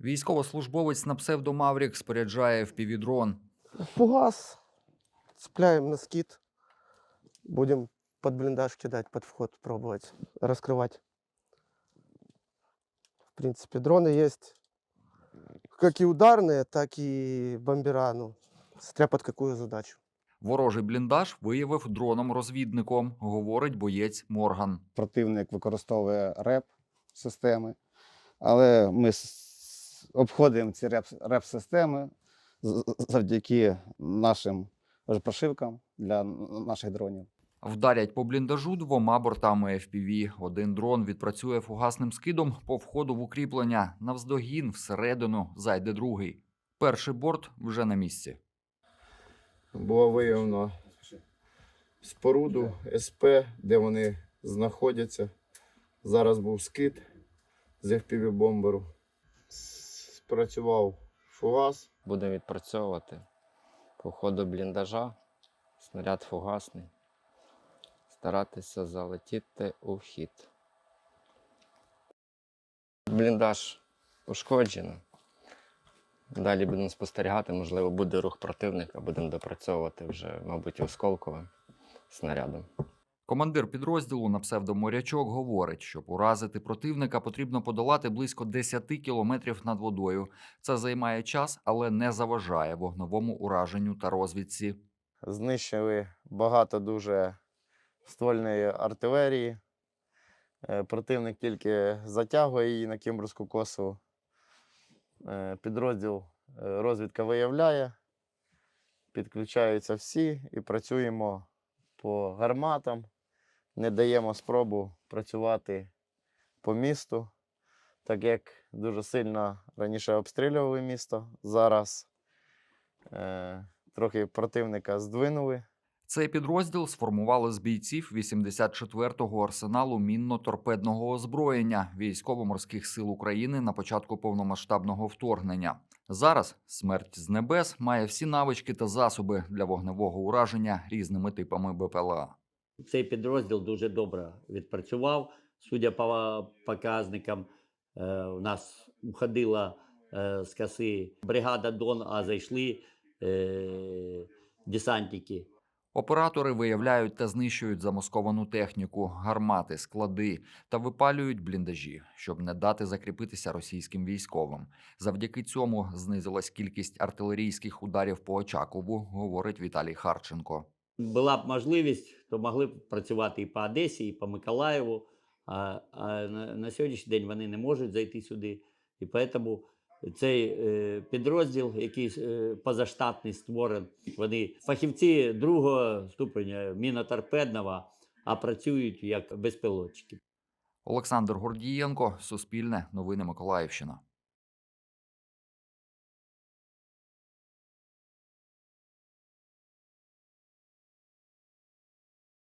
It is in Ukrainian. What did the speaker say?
Військовослужбовець на псевдомаврік споряджає впівдрон. Фугас. Цепляем на скид. Будем под блиндаж кидать, под вход пробовать раскрывать. В принципе, дроны есть как и ударные, так и бомбера, ну, смотря под какую задачу. Ворожий бліндаж виявив дроном-розвідником, говорить боєць Морган. противник використовує реп системи, але ми с- обходимо ці реп, реп-системи завдяки нашим прошивкам для наших дронів. Вдарять по бліндажу двома бортами FPV. Один дрон відпрацює фугасним скидом по входу в укріплення. Навздогін всередину зайде другий. Перший борт вже на місці. було виявлено споруду СП, де вони знаходяться. Зараз був скид з FPV-бомберу. Спрацював фугас. Будемо відпрацьовувати по ходу бліндажа, снаряд фугасний, старатися залетіти у вхід. Бліндаж ушкоджено. Далі будемо спостерігати, можливо, буде рух противника, будемо допрацьовувати вже, мабуть, осколковим снарядом. Командир підрозділу на псевдоморячок говорить, щоб уразити противника, потрібно подолати близько 10 кілометрів над водою. Це займає час, але не заважає вогневому ураженню та розвідці. Знищили багато дуже ствольної артилерії. Е, Противник тільки затягує її на Кімбурську косу. Е, Підрозділ е, розвідка виявляє, підключаються всі і працюємо по гарматам. Не даємо спробу працювати по місту, так як дуже сильно раніше обстрілювали місто. Зараз е, трохи противника здвинули. Цей підрозділ сформували з бійців 84-го арсеналу мінно-торпедного озброєння військово-морських сил України на початку повномасштабного вторгнення. Зараз смерть з небес має всі навички та засоби для вогневого ураження різними типами БПЛА. Цей підрозділ дуже добре відпрацював. Судя по показникам, е, у нас уходила е, з коси бригада Дон, а зайшли е, десантники. Оператори виявляють та знищують замасковану техніку, гармати, склади та випалюють бліндажі, щоб не дати закріпитися російським військовим. Завдяки цьому знизилась кількість артилерійських ударів по Очакову, говорить Віталій Харченко. Була б можливість, то могли б працювати і по Одесі, і по Миколаєву. А, а на, сьогоднішній день вони не можуть зайти сюди. І тому цей е, підрозділ, який е, позаштатний створений, вони фахівці другого ступеня міноторпедного, а працюють як безпілотчики. Олександр Гордієнко, Суспільне, Новини Миколаївщина.